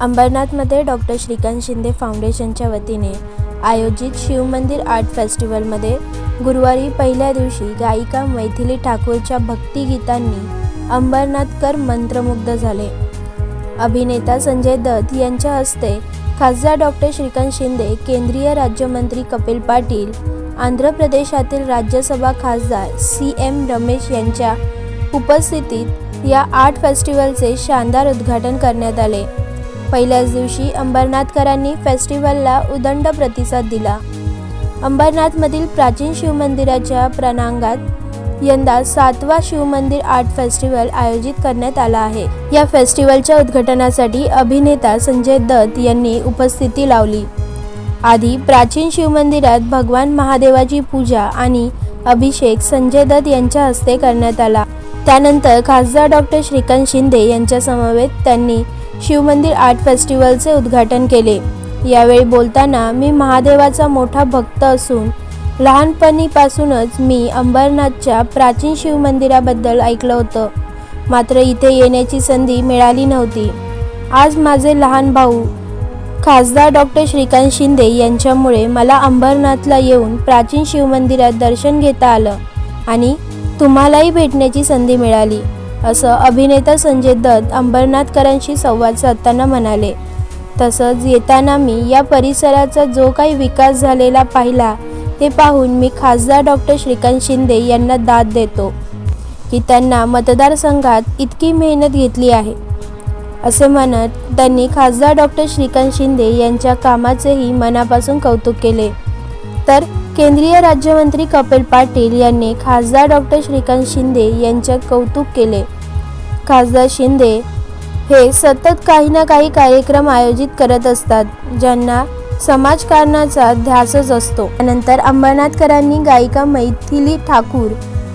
अंबरनाथमध्ये डॉक्टर श्रीकांत शिंदे फाउंडेशनच्या वतीने आयोजित शिवमंदिर आर्ट फेस्टिवलमध्ये गुरुवारी पहिल्या दिवशी गायिका मैथिली ठाकूरच्या भक्तिगीतांनी अंबरनाथकर मंत्रमुग्ध झाले. अभिनेता संजय दत्त यांच्या हस्ते खासदार डॉक्टर श्रीकांत शिंदे केंद्रीय राज्यमंत्री कपिल पाटील आंध्र प्रदेशातील राज्यसभा खासदार सी एम रमेश यांच्या उपस्थितीत या आर्ट फेस्टिवलचे शानदार उद्घाटन करण्यात आले. पहिल्याच दिवशी अंबरनाथकरांनी फेस्टिवलला उदंड प्रतिसाद दिला. अंबरनाथमधील प्राचीन शिवमंदिराच्या प्रणांगात यंदा सातवा शिवमंदिर आर्ट फेस्टिवल आयोजित करण्यात आला आहे. या फेस्टिवलच्या उद्घाटनासाठी अभिनेता संजय दत्त यांनी उपस्थिती लावली. आधी प्राचीन शिवमंदिरात भगवान महादेवाची पूजा आणि अभिषेक संजय दत्त यांच्या हस्ते करण्यात आला. त्यानंतर खासदार डॉक्टर श्रीकांत शिंदे यांच्या समवेत त्यांनी शिवमंदिर आर्ट फेस्टिवलचे उद्घाटन केले. यावेळी बोलताना मी महादेवाचा मोठा भक्त असून लहानपणीपासूनच मी अंबरनाथच्या प्राचीन शिवमंदिराबद्दल ऐकलं होतं. मात्र इथे येण्याची संधी मिळाली नव्हती. आज माझे लहान भाऊ खासदार डॉक्टर श्रीकांत शिंदे यांच्यामुळे मला अंबरनाथला येऊन प्राचीन शिवमंदिरात दर्शन घेता आलं आणि तुम्हालाही भेटण्याची संधी मिळाली. असं अभिनेता संजय दत्त अंबरनाथकरांशी संवाद साधताना म्हणाले. तसंच येताना मी या परिसराचा जो काही विकास झालेला पाहिला ते पाहून मी खासदार डॉक्टर श्रीकांत शिंदे यांना दाद देतो की त्यांना मतदारसंघात इतकी मेहनत घेतली आहे. असे म्हणत त्यांनी खासदार डॉक्टर श्रीकांत शिंदे यांच्या कामाचेही मनापासून कौतुक केले. तर केंद्रीय राज्यमंत्री कपिल पाटील यांनी खासदार डॉक्टर श्रीकांत शिंदे यांचे कौतुक केले. खासदार शिंदे हे सतत काही ना काही कार्यक्रम आयोजित करत असतात ज्यांना समाजकारणाचा ध्यासच असतो. त्यानंतर अंबरनाथकरांनी गायिका मैथिली ठाकूर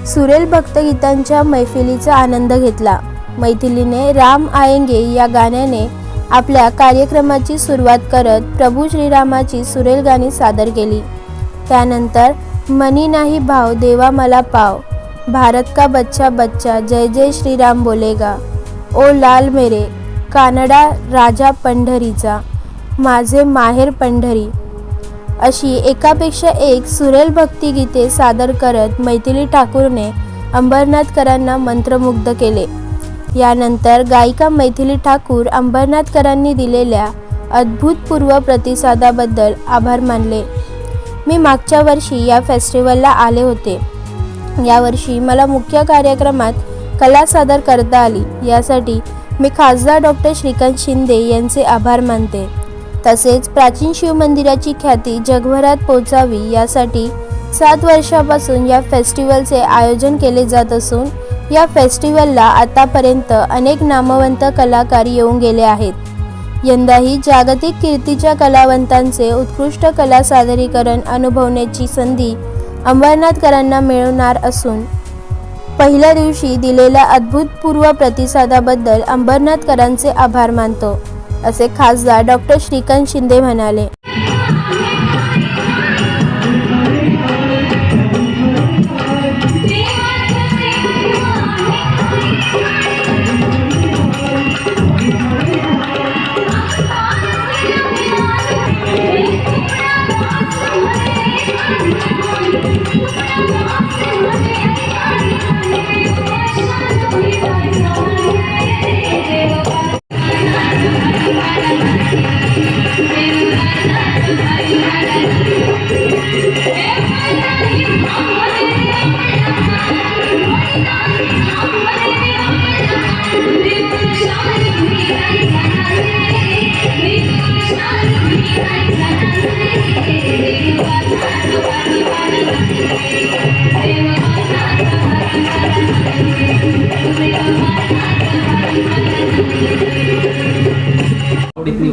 सुरेल भक्तगीतांच्या मैफिलीचा आनंद घेतला. मैथिलीने राम आयंगे या गाण्याने आपल्या कार्यक्रमाची सुरुवात करत प्रभू श्रीरामाची सुरेल गाणी सादर केली. त्यानंतर मनी नाही भाव देवा मला पाव. भारत का बच्चा बच्चा जय जय श्रीराम बोलेगा. ओ लाल मेरे कानडा राजा पंढरीचा माझे माहेर पंढरी. अशी एकापेक्षा एक सुरेल भक्तिगीते सादर करत मैथिली ठाकूरने अंबरनाथकरांना मंत्रमुग्ध केले. यानंतर गायिका मैथिली ठाकूर अंबरनाथकरांनी दिलेल्या अद्भुतपूर्व प्रतिसादाबद्दल आभार मानले. मी मागच्या वर्षी या फेस्टिवलला आले होते. यावर्षी मला मुख्य कार्यक्रमात कला सादर करता आली. यासाठी मी खासदार डॉक्टर श्रीकांत शिंदे यांचे आभार मानते. तसेच प्राचीन शिवमंदिराची ख्याती जगभरात पोचावी यासाठी सात वर्षापासून या फेस्टिवलचे आयोजन केले जात असून या फेस्टिवलला आतापर्यंत अनेक नामवंत कलाकार येऊन गेले आहेत. यंदाही जागतिक कीर्तीच्या कलावंतांचे उत्कृष्ट कला सादरीकरण अनुभवण्याची संधी अंबरनाथकरांना मिळणार असून पहिल्या दिवशी दिलेल्या अद्भुतपूर्व प्रतिसादाबद्दल अंबरनाथकरांचे आभार मानतो असे खासदार डॉक्टर श्रीकांत शिंदे म्हणाले.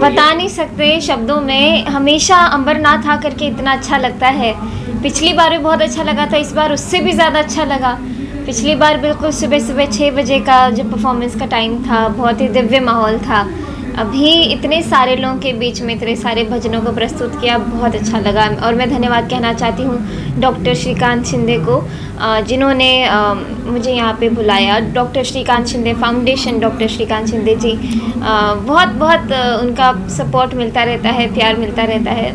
बता नहीं सकते शब्दों में। हमेशा अंबरनाथ आकर के इतना अच्छा लगता है। पिछली बार भी बहुत अच्छा लगा था, इस बार उससे भी ज़्यादा अच्छा लगा। पिछली बार बिल्कुल सुबह सुबह छः बजे का जो परफॉर्मेंस का टाइम था, बहुत ही दिव्य माहौल था। अभी इतने सारे लोगों के बीच में इतने सारे भजनों को प्रस्तुत किया, बहुत अच्छा लगा। और मैं धन्यवाद कहना चाहती हूँ डॉक्टर श्रीकांत शिंदे को जिन्होंने मुझे यहाँ पे बुलाया। Doctor Shrikant Shinde, foundation doctor Shrikant Shinde ji बहुत बहुत उनका सपोर्ट मिलता रहता है, प्यार मिलता रहता है।